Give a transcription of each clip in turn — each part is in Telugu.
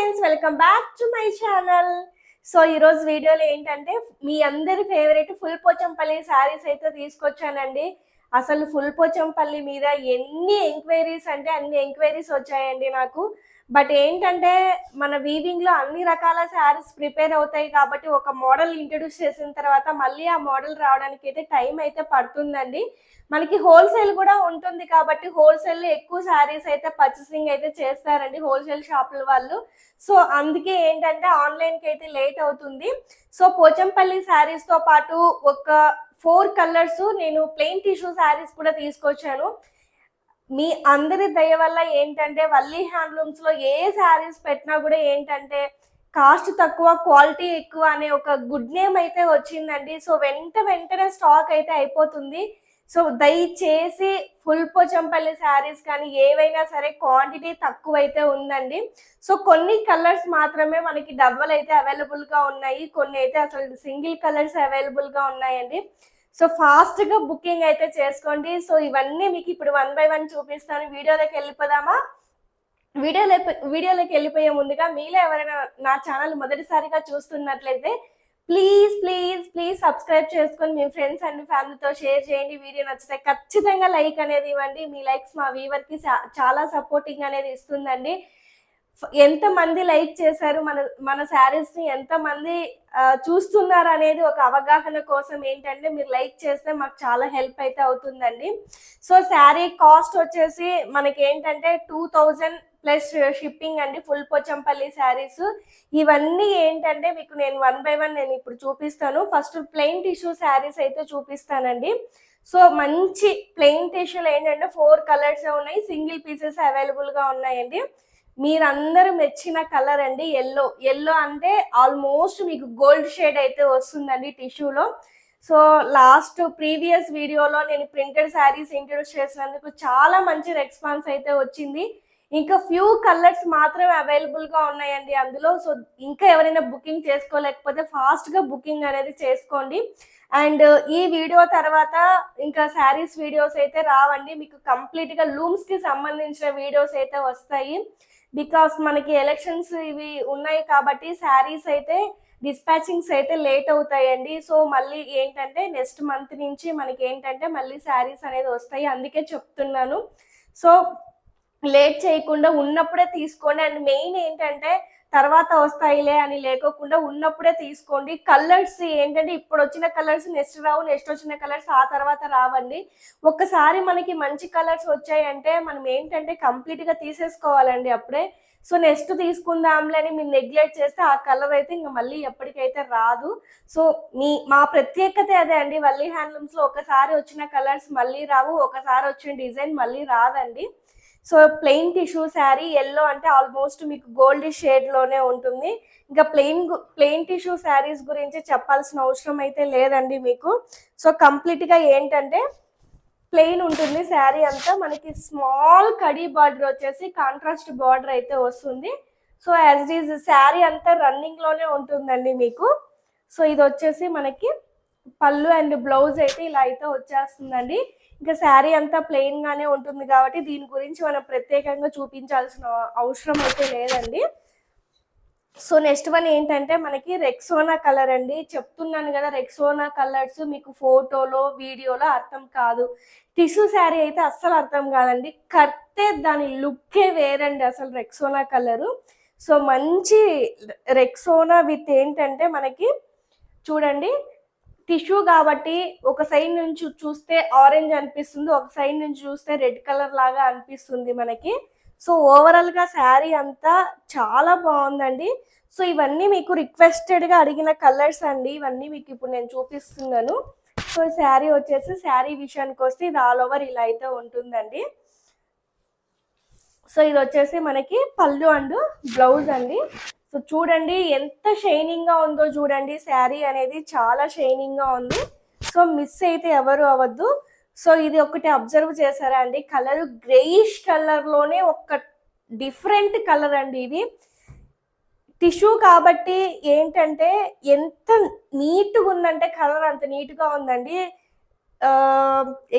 Friends welcome back to my channel so ఈరోజు వీడియోలో ఏంటంటే మీ అందరి ఫేవరెట్ ఫుల్ పోచంపల్లి శారీస్ అయితే తీసుకొచ్చానండి. అసలు ఫుల్ పోచంపల్లి మీద ఎన్ని ఎంక్వైరీస్ అంటే అన్ని ఎంక్వైరీస్ వచ్చాయండి నాకు. బట్ ఏంటంటే మన వీవింగ్లో అన్ని రకాల శారీస్ ప్రిపేర్ అవుతాయి కాబట్టి ఒక మోడల్ ఇంట్రడ్యూస్ చేసిన తర్వాత మళ్ళీ ఆ మోడల్ రావడానికి అయితే టైం అయితే పడుతుందండి. మనకి హోల్సేల్ కూడా ఉంటుంది కాబట్టి హోల్సేల్ ఎక్కువ శారీస్ అయితే పర్చేసింగ్ అయితే చేస్తారండి హోల్సేల్ షాపుల వాళ్ళు. సో అందుకే ఏంటంటే ఆన్లైన్కి అయితే లేట్ అవుతుంది. సో పోచంపల్లి శారీస్తో పాటు ఒక ఫోర్ కలర్స్ నేను ప్లెయిన్ టిష్యూ శారీస్ కూడా తీసుకొచ్చాను. మీ అందరి దయ వల్ల ఏంటంటే వల్లి హ్యాండ్లూమ్స్లో ఏ శారీస్ పెట్టినా కూడా ఏంటంటే కాస్ట్ తక్కువ క్వాలిటీ ఎక్కువ అనే ఒక గుడ్ నేమ్ అయితే వచ్చిందండి. సో వెంట వెంటనే స్టాక్ అయితే అయిపోతుంది. సో దయచేసి ఫుల్ పోచంపల్లి శారీస్ కానీ ఏవైనా సరే క్వాంటిటీ తక్కువ అయితే ఉందండి. సో కొన్ని కలర్స్ మాత్రమే మనకి డబ్బలు అయితే అవైలబుల్గా ఉన్నాయి. కొన్ని అయితే అసలు సింగిల్ కలర్స్ అవైలబుల్గా ఉన్నాయండి. సో ఫాస్ట్గా బుకింగ్ అయితే చేసుకోండి. సో ఇవన్నీ మీకు ఇప్పుడు వన్ బై వన్ చూపిస్తాను. వీడియోలోకి వెళ్ళిపోదామా? వీడియోలో వీడియోలోకి వెళ్ళిపోయే ముందుగా మీలో ఎవరైనా నా ఛానల్ మొదటిసారిగా చూస్తున్నట్లయితే ప్లీజ్ ప్లీజ్ ప్లీజ్ సబ్స్క్రైబ్ చేసుకొని మీ ఫ్రెండ్స్ అండ్ ఫ్యామిలీతో షేర్ చేయండి. వీడియో నచ్చితే ఖచ్చితంగా లైక్ అనేది ఇవ్వండి. మీ లైక్స్ మా వీవర్కి చాలా సపోర్టింగ్ అనేది ఇస్తుందండి. ఎంత మంది లైక్ చేశారు? మన మన శారీస్ని ఎంత మంది చూస్తున్నారు అనేది ఒక అవగాహన కోసం ఏంటంటే మీరు లైక్ చేస్తే మాకు చాలా హెల్ప్ అయితే అవుతుందండి. సో శారీ కాస్ట్ వచ్చేసి మనకి ఏంటంటే టూ థౌజండ్ ప్లస్ షిప్పింగ్ అండి ఫుల్ పోచంపల్లి శారీస్. ఇవన్నీ ఏంటంటే మీకు నేను వన్ బై వన్ నేను ఇప్పుడు చూపిస్తాను. ఫస్ట్ ప్లెయిన్ టిష్యూ శారీస్ అయితే చూపిస్తానండి. సో మంచి ప్లెయిన్ టిష్యూలు ఏంటంటే ఫోర్ కలర్స్ ఉన్నాయి సింగిల్ పీసెస్ అవైలబుల్గా ఉన్నాయండి. మీరందరూ మెచ్చిన కలర్ అండి. ఎల్లో ఎల్లో అంటే ఆల్మోస్ట్ మీకు గోల్డ్ షేడ్ అయితే వస్తుందండి టిష్యూలో సో లాస్ట్ ప్రీవియస్ వీడియోలో నేను ప్రింటెడ్ శారీస్ ఇంట్రడ్యూస్ చేసినందుకు చాలా మంచి రెస్పాన్స్ అయితే వచ్చింది. ఇంకా ఫ్యూ కలర్స్ మాత్రమే అవైలబుల్గా ఉన్నాయండి అందులో. సో ఇంకా ఎవరైనా బుకింగ్ చేసుకోలేకపోతే ఫాస్ట్గా బుకింగ్ అనేది చేసుకోండి. అండ్ ఈ వీడియో తర్వాత ఇంకా శారీస్ వీడియోస్ అయితే రావండి. మీకు కంప్లీట్గా లూమ్స్కి సంబంధించిన వీడియోస్ అయితే వస్తాయి. బికాస్ మనకి ఎలక్షన్స్ ఇవి ఉన్నాయి కాబట్టి శారీస్ అయితే డిస్పాచింగ్స్ అయితే లేట్ అవుతాయండి. సో మళ్ళీ ఏంటంటే నెక్స్ట్ మంత్ నుంచి మనకి ఏంటంటే మళ్ళీ శారీస్ అనేది వస్తాయి. అందుకే చెప్తున్నాను. సో లేట్ చేయకుండా ఉన్నప్పుడే తీసుకోండి. అండ్ మెయిన్ ఏంటంటే తర్వాత వస్తాయిలే అని లేకోకుండా ఉన్నప్పుడే తీసుకోండి. కలర్స్ ఏంటంటే ఇప్పుడు వచ్చిన కలర్స్ నెక్స్ట్ రావు నెక్స్ట్ వచ్చిన కలర్స్ ఆ తర్వాత రావండి. ఒక్కసారి మనకి మంచి కలర్స్ వచ్చాయంటే మనం ఏంటంటే కంప్లీట్గా తీసేసుకోవాలండి అప్పుడే. సో నెక్స్ట్ తీసుకుందాంలే అని మీరు నెగ్లెక్ట్ చేస్తే ఆ కలర్ అయితే ఇంకా మళ్ళీ ఎప్పటికైతే రాదు. సో మీ మా ప్రత్యేకత అదే అండి. వల్లి హ్యాండ్లూమ్స్లో ఒకసారి వచ్చిన కలర్స్ మళ్ళీ రావు ఒకసారి వచ్చిన డిజైన్ మళ్ళీ రాదండి. So plain tissue saree yellow అంటే ఆల్మోస్ట్ మీకు గోల్డ్ షేడ్లోనే ఉంటుంది. ఇంకా ప్లెయిన్ ప్లెయిన్ టిష్యూ శారీస్ గురించి చెప్పాల్సిన అవసరం అయితే లేదండి మీకు. సో కంప్లీట్గా ఏంటంటే ప్లెయిన్ ఉంటుంది శారీ అంతా. మనకి స్మాల్ కడీ బార్డర్ వచ్చేసి కాంట్రాస్ట్ బార్డర్ అయితే వస్తుంది. So as it is saree అంతా రన్నింగ్లోనే ఉంటుందండి మీకు. సో ఇది వచ్చేసి మనకి పళ్ళు అండ్ బ్లౌజ్ అయితే ఇలా అయితే వచ్చేస్తుందండి. ఇంకా శారీ అంతా ప్లెయిన్ గానే ఉంటుంది కాబట్టి దీని గురించి మనం ప్రత్యేకంగా చూపించాల్సిన అవసరం అయితే లేదండి. సో నెక్స్ట్ వన్ ఏంటంటే మనకి రెక్సోనా కలర్ అండి. చెప్తున్నాను కదా రెక్సోనా కలర్స్ మీకు ఫోటోలో వీడియోలో అర్థం కాదు. టిష్యూ శారీ అయితే అస్సలు అర్థం కాదండి. కర్తే దాని లుక్కే వేరండి అసలు రెక్సోనా కలరు సో మంచి రెక్సోనా విత్ ఏంటంటే మనకి చూడండి టిష్యూ కాబట్టి ఒక సైడ్ నుంచి చూస్తే ఆరెంజ్ అనిపిస్తుంది ఒక సైడ్ నుంచి చూస్తే రెడ్ కలర్ లాగా అనిపిస్తుంది మనకి. సో ఓవరాల్గా శారీ అంతా చాలా బాగుందండి. సో ఇవన్నీ మీకు రిక్వెస్టెడ్గా అడిగిన కలర్స్ అండి. ఇవన్నీ మీకు ఇప్పుడు నేను చూపిస్తున్నాను. సో శారీ వచ్చేసి శారీ విషయానికి వస్తే ఇది ఆల్ ఓవర్ ఇలా అయితే ఉంటుందండి. సో ఇది వచ్చేసి మనకి పళ్ళు అండ్ బ్లౌజ్ అండి. సో చూడండి ఎంత షైనింగ్గా ఉందో చూడండి. శారీ అనేది చాలా షైనింగ్గా ఉంది. సో మిస్ అయితే ఎవరు అవ్వద్దు. సో ఇది ఒకటి అబ్జర్వ్ చేశారా అండి? కలర్ గ్రేయిష్ కలర్లోనే ఒక డిఫరెంట్ కలర్ అండి ఇది. టిష్యూ కాబట్టి ఏంటంటే ఎంత నీట్గా ఉందంటే కలర్ అంత నీట్గా ఉందండి.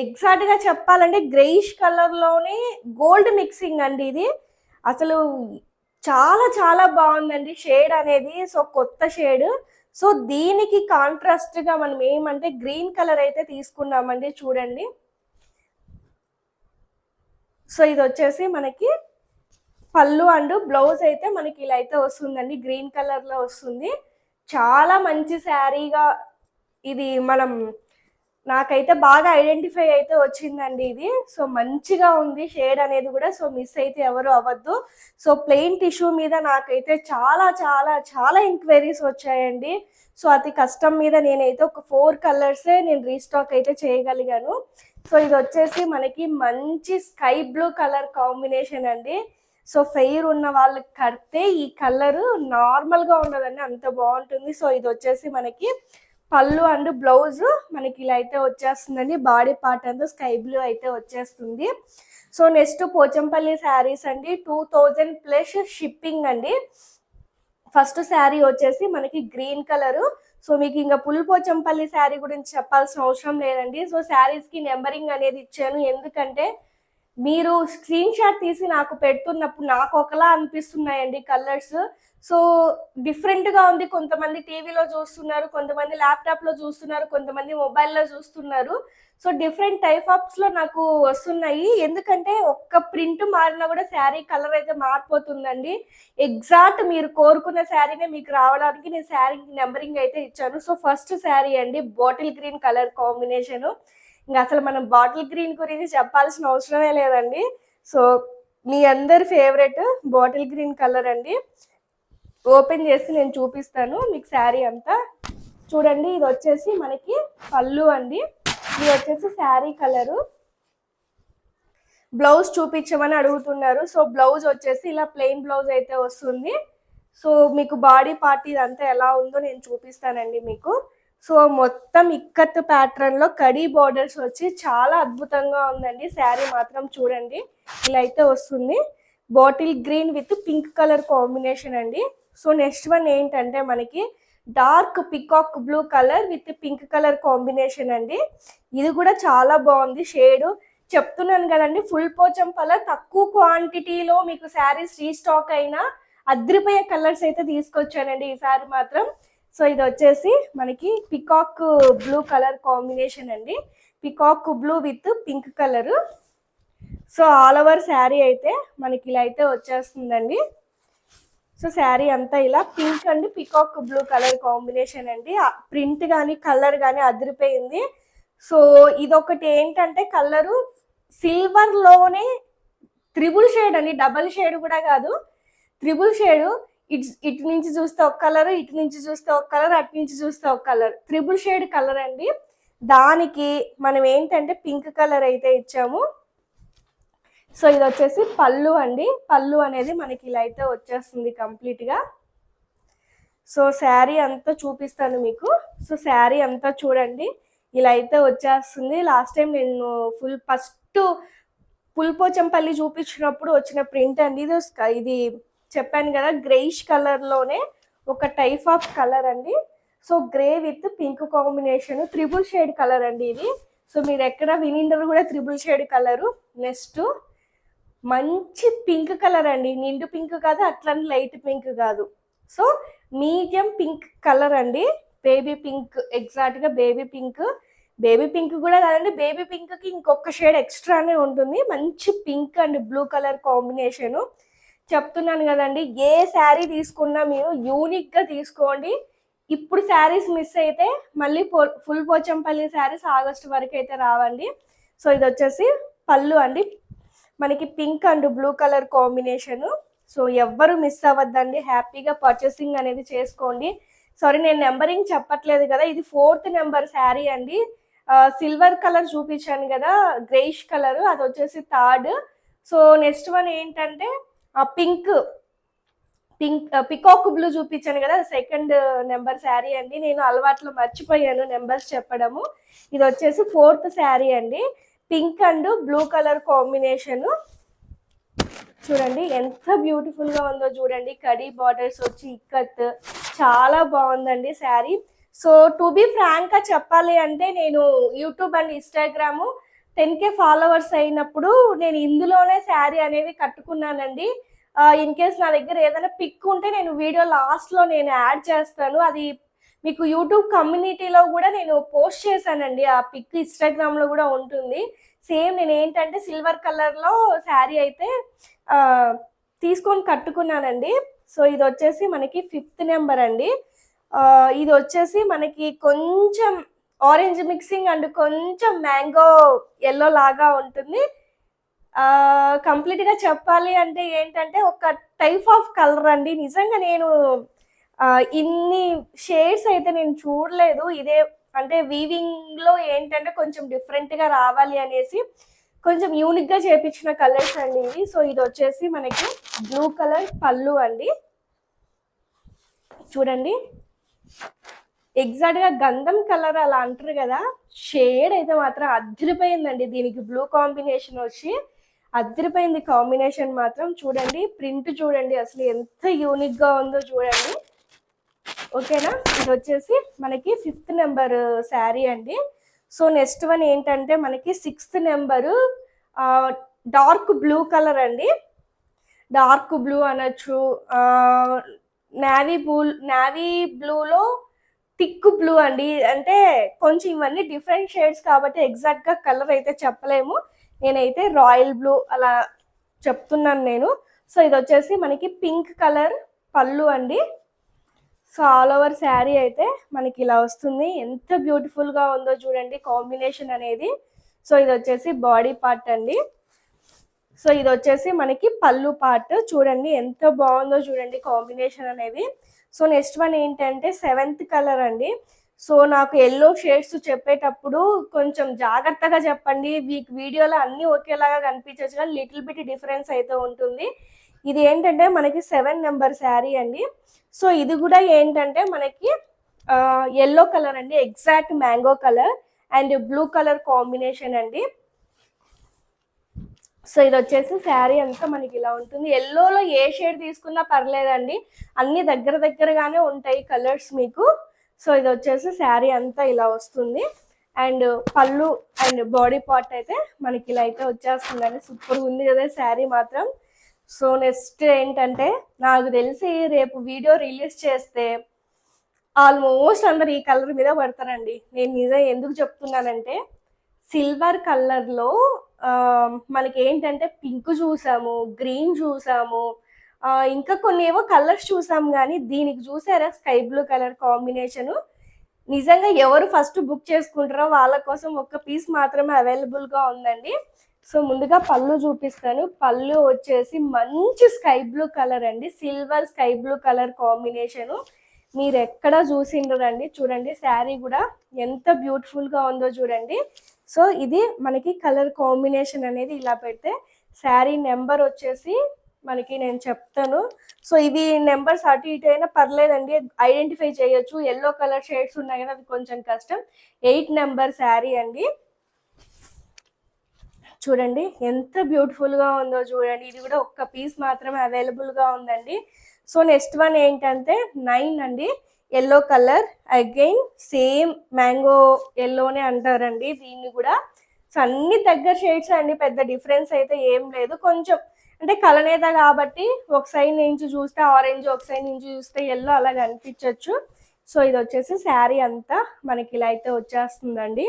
ఎగ్జాక్ట్గా చెప్పాలంటే గ్రేయిష్ కలర్లోనే గోల్డ్ మిక్సింగ్ అండి ఇది. అసలు చాలా చాలా బాగుందండి షేడ్ అనేది. సో కొత్త షేడ్. సో దీనికి కాంట్రాస్ట్గా మనం ఏమంటే గ్రీన్ కలర్ అయితే తీసుకున్నామండి చూడండి. సో ఇది వచ్చేసి మనకి పళ్ళు అండ్ బ్లౌజ్ అయితే మనకి ఇలా అయితే వస్తుందండి. గ్రీన్ కలర్లో వస్తుంది. చాలా మంచి శారీగా ఇది మనం నాకైతే బాగా ఐడెంటిఫై అయితే వచ్చిందండి ఇది. సో మంచిగా ఉంది షేడ్ అనేది కూడా. సో మిస్ అయితే ఎవరు అవ్వద్దు. సో ప్లెయిన్ టిష్యూ మీద నాకైతే చాలా చాలా చాలా ఎంక్వైరీస్ వచ్చాయండి. సో అతి కష్టం మీద నేనైతే ఒక ఫోర్ కలర్సే నేను రీస్టాక్ అయితే చేయగలిగాను. సో ఇది వచ్చేసి మనకి మంచి స్కై బ్లూ కలర్ కాంబినేషన్ అండి. సో ఫెయిర్ ఉన్న వాళ్ళకి కడితే ఈ కలర్ నార్మల్గా ఉండదండి అంత బాగుంటుంది. సో ఇది వచ్చేసి మనకి పళ్ళు అండ్ బ్లౌజ్ మనకి ఇలా అయితే వచ్చేస్తుందండి. బాడీ పార్ట్ అంతా స్కై బ్లూ అయితే వచ్చేస్తుంది. సో నెక్స్ట్ పోచంపల్లి శారీస్ అండి. టూ థౌజండ్ ప్లస్ షిప్పింగ్ అండి. ఫస్ట్ శారీ వచ్చేసి మనకి గ్రీన్ కలరు. సో మీకు ఇంకా పుల్ పోచంపల్లి శారీ గురించి చెప్పాల్సిన అవసరం లేదండి. సో శారీస్కి నెంబరింగ్ అనేది ఇచ్చాను. ఎందుకంటే మీరు స్క్రీన్ షాట్ తీసి నాకు పెడుతున్నప్పుడు నాకు ఒకలా అనిపిస్తున్నాయండి కలర్స్ సో డిఫరెంట్గా ఉంది. కొంతమంది టీవీలో చూస్తున్నారు కొంతమంది ల్యాప్టాప్లో చూస్తున్నారు కొంతమంది మొబైల్లో చూస్తున్నారు. సో డిఫరెంట్ టైప్ ఆఫ్స్లో నాకు వస్తున్నాయి. ఎందుకంటే ఒక్క ప్రింట్ మారినా కూడా శారీ కలర్ అయితే మారిపోతుందండి. ఎగ్జాక్ట్ మీరు కోరుకున్న శారీనే మీకు రావడానికి నేను శారీ నెంబరింగ్ అయితే ఇచ్చాను. సో ఫస్ట్ శారీ అండి బాటిల్ గ్రీన్ కలర్ కాంబినేషను ఇంకా అసలు మనం బాటిల్ గ్రీన్ గురించి చెప్పాల్సిన అవసరమే లేదండి. సో మీ అందరి ఫేవరెట్ బాటిల్ గ్రీన్ కలర్ అండి. ఓపెన్ చేసి నేను చూపిస్తాను మీకు శారీ అంతా. చూడండి ఇది వచ్చేసి మనకి పళ్ళు అండి. ఇది వచ్చేసి శారీ కలరు. బ్లౌజ్ చూపించమని అడుగుతున్నారు. సో బ్లౌజ్ వచ్చేసి ఇలా ప్లెయిన్ బ్లౌజ్ అయితే వస్తుంది. సో మీకు బాడీ పార్ట్ ఇదంతా ఎలా ఉందో నేను చూపిస్తానండి మీకు. సో మొత్తం ఇక్కత్ ప్యాటర్న్లో కడీ బోర్డర్స్ వచ్చి చాలా అద్భుతంగా ఉందండి. శారీ మాత్రం చూడండి. ఇలా అయితే వస్తుంది. Bottle green with pink colour combination అండి. సో నెక్స్ట్ వన్ ఏంటంటే మనకి dark peacock blue colour with pink colour combination అండి. ఇది కూడా చాలా బాగుంది. షేడ్ చెప్తున్నాను కదండి ఫుల్ పోచంపల తక్కువ క్వాంటిటీలో మీకు శారీస్ రీస్టాక్ అయినా అద్రిపోయే కలర్స్ అయితే తీసుకొచ్చానండి ఈసారి మాత్రం. సో ఇది వచ్చేసి మనకి పికాక్ బ్లూ కలర్ కాంబినేషన్ అండి. Peacock blue with pink colour. So all over sari అయితే మనకి ఇలా అయితే వచ్చేస్తుందండి. సో శారీ అంతా ఇలా పింక్ అండి పికాక్ బ్లూ కలర్ కాంబినేషన్ అండి. ప్రింట్ కానీ కలర్ కానీ అదిరిపోయింది. సో ఇదొకటి ఏంటంటే కలరు సిల్వర్లోనే త్రిబుల్ షేడ్ అండి. డబల్ షేడ్ కూడా కాదు. త్రిబుల్ షేడ్ ఇట్ ఇటు నుంచి చూస్తే ఒక కలర్ ఇటు నుంచి చూస్తే ఒక కలర్ అటు నుంచి చూస్తే ఒక కలర్. త్రిబుల్ షేడ్ కలర్ అండి. దానికి మనం ఏంటంటే పింక్ కలర్ అయితే ఇచ్చాము. సో ఇది వచ్చేసి పళ్ళు అండి. పళ్ళు అనేది మనకి ఇలా అయితే వచ్చేస్తుంది కంప్లీట్గా సో శారీ అంతా చూపిస్తాను మీకు. సో శారీ అంతా చూడండి. ఇలా అయితే వచ్చేస్తుంది. లాస్ట్ టైం నేను ఫుల్ ఫస్ట్ పుల్పోచంపల్లి చూపించినప్పుడు వచ్చిన ప్రింట్ అండి ఇది. ఇది చెప్పాను కదా గ్రేయిష్ కలర్లోనే ఒక టైప్ ఆఫ్ కలర్ అండి. So grey with pink combination triple shade colour అండి ఇది. సో మీరు ఎక్కడ వినిండర్ కూడా త్రిబుల్ షేడ్ కలరు నెక్స్ట్ మంచి పింక్ కలర్ అండి. నిండు పింక్ కాదు అట్లని లైట్ పింక్ కాదు. సో మీడియం పింక్ కలర్ అండి. బేబీ పింక్ ఎగ్జాక్ట్గా బేబీ పింక్ బేబీ పింక్ కూడా కాదండి బేబీ పింక్కి ఇంకొక షేడ్ ఎక్స్ట్రానే ఉంటుంది. మంచి pink and blue colour combination చెప్తున్నాను కదండి ఏ శారీ తీసుకున్నా మీరు యూనిక్గా తీసుకోండి. ఇప్పుడు శారీస్ మిస్ అయితే మళ్ళీ ఫుల్ పోచంపల్లి శారీస్ ఆగస్ట్ వరకు అయితే రావండి. సో ఇది వచ్చేసి పళ్ళు అండి. మనకి pink and blue colour combination so ఎవ్వరు మిస్ అవ్వద్దండి. హ్యాపీగా పర్చేసింగ్ అనేది చేసుకోండి. సారీ నేను నెంబరింగ్ చెప్పట్లేదు కదా. ఇది ఫోర్త్ నెంబర్ శారీ అండి. సిల్వర్ కలర్ చూపించాను కదా గ్రేష్ కలర్ అది వచ్చేసి థర్డ్ సో నెక్స్ట్ వన్ ఏంటంటే పింక్ పింక్ పికాక్ బ్లూ చూపించాను కదా సెకండ్ నెంబర్ శారీ అండి. నేను అలవాట్లో మర్చిపోయాను నెంబర్స్ చెప్పడము. ఇది వచ్చేసి ఫోర్త్ శారీ అండి. Pink and blue colour combination. చూడండి ఎంత బ్యూటిఫుల్గా ఉందో చూడండి. కడీ బార్డర్స్ వచ్చి ఇక్కత్. చాలా బాగుందండి శారీ. సో టు బి ఫ్రాంక్గా చెప్పాలి అంటే నేను YouTube and Instagram ten K followers అయినప్పుడు నేను ఇందులోనే శారీ అనేది కట్టుకున్నానండి. ఇన్ కేస్ నా దగ్గర ఏదైనా పిక్ ఉంటే నేను వీడియో లాస్ట్లో నేను యాడ్ చేస్తాను. అది మీకు యూట్యూబ్ కమ్యూనిటీలో కూడా నేను పోస్ట్ చేశానండి. ఆ పిక్ ఇన్స్టాగ్రామ్లో కూడా ఉంటుంది. సేమ్ నేను ఏంటంటే సిల్వర్ కలర్లో శారీ అయితే తీసుకొని కట్టుకున్నానండి. సో ఇది వచ్చేసి మనకి ఫిఫ్త్ నెంబర్ అండి. ఇది వచ్చేసి మనకి కొంచెం ఆరెంజ్ మిక్సింగ్ అండ్ కొంచెం మ్యాంగో ఎల్లో లాగా ఉంటుంది. కంప్లీట్గా చెప్పాలి అంటే ఏంటంటే ఒక టైప్ ఆఫ్ కలర్ అండి. నిజంగా నేను ఇన్ని షేడ్స్ అయితే నేను చూడలేదు. ఇదే అంటే వీవింగ్లో ఏంటంటే కొంచెం డిఫరెంట్గా రావాలి అనేసి కొంచెం యూనిక్గా చేపించిన కలర్స్ అండి ఇవి. సో ఇది వచ్చేసి మనకి బ్లూ కలర్ పళ్ళు అండి. చూడండి. ఎగ్జాక్ట్గా గంధం కలర్ అలా అంటారు కదా షేడ్ అయితే మాత్రం అదిరిపోయిందండి. దీనికి బ్లూ కాంబినేషన్ వచ్చి అదిరిపోయింది కాంబినేషన్ మాత్రం. చూడండి ప్రింట్ చూడండి అసలు ఎంత యూనిక్గా ఉందో చూడండి. ఓకేనా? ఇది వచ్చేసి మనకి ఫిఫ్త్ నెంబర్ శారీ అండి. సో నెక్స్ట్ వన్ ఏంటంటే మనకి sixth number dark blue colour అండి. డార్క్ బ్లూ అనొచ్చు నావీ బ్లూ నావీ బ్లూలో టిక్ బ్లూ అండి. అంటే కొంచెం ఇవన్నీ డిఫరెంట్ షేడ్స్ కాబట్టి ఎగ్జాక్ట్గా కలర్ అయితే చెప్పలేము. నేనైతే రాయల్ బ్లూ అలా చెప్తున్నాను నేను. సో ఇది వచ్చేసి మనకి పింక్ కలర్ పళ్ళు అండి. సో ఆల్ ఓవర్ శారీ అయితే మనకి ఇలా వస్తుంది. ఎంత బ్యూటిఫుల్గా ఉందో చూడండి కాంబినేషన్ అనేది. సో ఇది వచ్చేసి బాడీ పార్ట్ అండి. సో ఇది వచ్చేసి మనకి పళ్ళు పార్ట్. చూడండి ఎంత బాగుందో చూడండి కాంబినేషన్ అనేది. సో నెక్స్ట్ వన్ ఏంటంటే సెవెంత్ కలర్ అండి. సో నాకు ఎల్లో షేడ్స్ చెప్పేటప్పుడు కొంచెం జాగ్రత్తగా చెప్పండి. వీక్ వీడియోలో అన్నీ ఒకేలాగా కనిపించవచ్చు కానీ లిటిల్ బిట్ డిఫరెన్స్ అయితే ఉంటుంది. ఇది ఏంటంటే మనకి సెవెన్ నెంబర్ శారీ అండి. సో ఇది కూడా ఏంటంటే మనకి ఎల్లో కలర్ అండి. Exact mango colour and blue colour combination అండి. సో ఇది వచ్చేసి శారీ అంతా మనకి ఇలా ఉంటుంది. ఎల్లోలో ఏ షేడ్ తీసుకున్నా పర్లేదండి. అన్ని దగ్గర దగ్గరగానే ఉంటాయి కలర్స్ మీకు. సో ఇది వచ్చేసి శారీ అంతా ఇలా వస్తుంది. అండ్ పళ్ళు అండ్ బాడీ పార్ట్ అయితే మనకి ఇలా అయితే వచ్చేస్తుందండి. సూపర్ ఉంది కదా శారీ మాత్రం. సో నెక్స్ట్ ఏంటంటే నాకు తెలిసి రేపు వీడియో రిలీజ్ చేస్తే ఆల్మోస్ట్ అందరు ఈ కలర్ మీద పడతారండి. నేను నిజం ఎందుకు చెప్తున్నానంటే సిల్వర్ కలర్లో మనకి ఏంటంటే పింక్ చూసాము గ్రీన్ చూసాము ఇంకా కొన్ని ఏవో కలర్స్ చూసాము కానీ దీనికి చూసారా? Sky blue colour combination. నిజంగా ఎవరు ఫస్ట్ బుక్ చేసుకుంటారో వాళ్ళ కోసం ఒక్క పీస్ మాత్రమే అవైలబుల్గా ఉందండి. సో ముందుగా పళ్ళు చూపిస్తాను. పళ్ళు వచ్చేసి మంచి స్కై బ్లూ కలర్ అండి. Silver sky blue colour combination. మీరు ఎక్కడ చూసిండ్రండి చూడండి శారీ కూడా ఎంత బ్యూటిఫుల్గా ఉందో చూడండి. సో ఇది మనకి కలర్ కాంబినేషన్ అనేది ఇలా పెడితే శారీ నెంబర్ వచ్చేసి మనకి నేను చెప్తాను. సో ఇవి నెంబర్స్ అటు ఇటు అయినా పర్లేదండి. ఐడెంటిఫై చేయొచ్చు. ఎల్లో కలర్ షేడ్స్ ఉన్నాయి కదా అది కొంచెం కష్టం. ఎయిట్ నెంబర్ శారీ అండి. చూడండి ఎంత బ్యూటిఫుల్గా ఉందో చూడండి. ఇది కూడా ఒక్క పీస్ మాత్రమే అవైలబుల్గా ఉందండి. సో నెక్స్ట్ వన్ ఏంటంటే నైన్ అండి. Yellow colour again same mango ఎల్లోనే అంటారండి. దీన్ని కూడా సో అన్ని దగ్గర షేడ్స్ అండి పెద్ద డిఫరెన్స్ అయితే ఏం లేదు. కొంచెం అంటే కలనేత కాబట్టి ఒక సైడ్ నుంచి చూస్తే ఆరెంజ్ ఒక సైడ్ నుంచి చూస్తే ఎల్లో అలా కనిపించవచ్చు సో ఇది వచ్చేసి శారీ అంతా మనకి ఇలా అయితే వచ్చేస్తుందండి.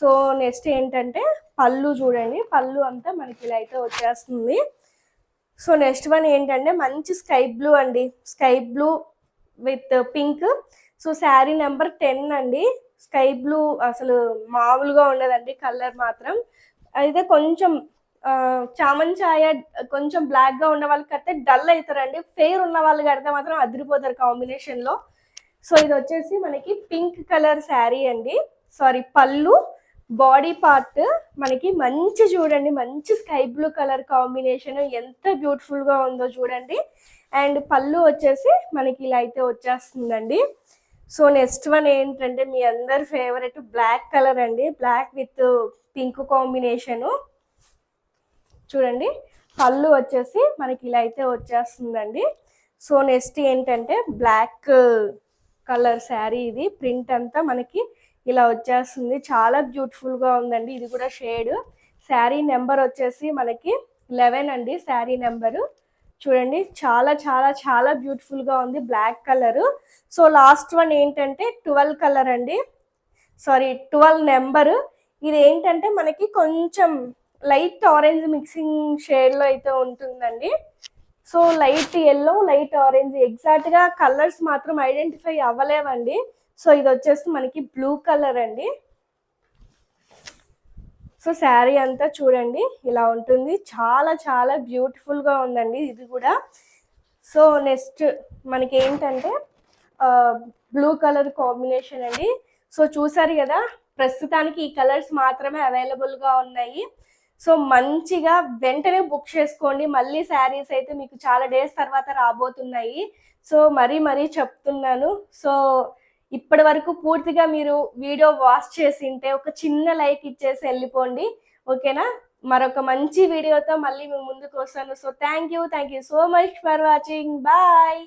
సో నెక్స్ట్ ఏంటంటే పళ్ళు చూడండి. పళ్ళు అంతా మనకి ఇలా అయితే వచ్చేస్తుంది. సో నెక్స్ట్ వన్ ఏంటంటే మంచి స్కై బ్లూ అండి. Sky blue with pink. So sari number ten అండి. స్కై బ్లూ అసలు మామూలుగా ఉండదండి కలర్ మాత్రం. అయితే కొంచెం చామన్ ఛాయ కొంచెం బ్లాక్గా ఉన్న వాళ్ళకి కడితే డల్ అవుతారండి ఫెయిర్ ఉన్న వాళ్ళు కడితే మాత్రం అదిరిపోతారు కాంబినేషన్లో. సో ఇది వచ్చేసి మనకి పింక్ కలర్ శారీ అండి. సారీ పళ్ళు బాడీ పార్ట్ మనకి మంచి చూడండి. మంచి స్కై బ్లూ కలర్ కాంబినేషన్ ఎంత బ్యూటిఫుల్గా ఉందో చూడండి. అండ్ పళ్ళు వచ్చేసి మనకి ఇలా అయితే వచ్చేస్తుందండి. సో నెక్స్ట్ వన్ ఏంటంటే మీ అందరి ఫేవరెట్ బ్లాక్ కలర్ అండి. Black with pink combination. చూడండి పళ్ళు వచ్చేసి మనకి ఇలా అయితే వచ్చేస్తుందండి. సో నెక్స్ట్ ఏంటంటే బ్లాక్ కలర్ శారీ ఇది. ప్రింట్ అంతా మనకి ఇలా వచ్చేస్తుంది. చాలా బ్యూటిఫుల్గా ఉందండి. ఇది కూడా షేడ్. శారీ నెంబర్ వచ్చేసి మనకి లెవెన్ అండి. శారీ నెంబరు. చూడండి చాలా చాలా చాలా బ్యూటిఫుల్గా ఉంది black colour so last one ఏంటంటే ట్వెల్వ్ కలర్ అండి. సారీ ట్వెల్వ్ నెంబరు ఇది ఏంటంటే మనకి కొంచెం లైట్ ఆరెంజ్ మిక్సింగ్ షేడ్లో అయితే ఉంటుందండి. So light yellow light orange ఎగ్జాక్ట్గా కలర్స్ మాత్రం ఐడెంటిఫై అవ్వలేవండి. సో ఇది వచ్చేసి మనకి బ్లూ కలర్ అండి. సో శారీ అంతా చూడండి ఇలా ఉంటుంది. చాలా చాలా బ్యూటిఫుల్గా ఉందండి ఇది కూడా. సో నెక్స్ట్ మనకి ఏంటంటే బ్లూ కలర్ కాంబినేషన్ అండి. సో చూసారు కదా ప్రస్తుతానికి ఈ కలర్స్ మాత్రమే అవైలబుల్గా ఉన్నాయి. సో మంచిగా వెంటనే బుక్ చేసుకోండి. మళ్ళీ శారీస్ అయితే మీకు చాలా డేస్ తర్వాత రాబోతున్నాయి. సో మరీ మరీ చెప్తున్నాను. సో ఇప్పటి వరకు పూర్తిగా మీరు వీడియో వాచ్ చేసింటే ఒక చిన్న లైక్ ఇచ్చేసి వెళ్ళిపోండి. ఓకేనా? మరొక మంచి వీడియోతో మళ్ళీ మీ ముందుకు వస్తాను. So thank you thank you so much for watching bye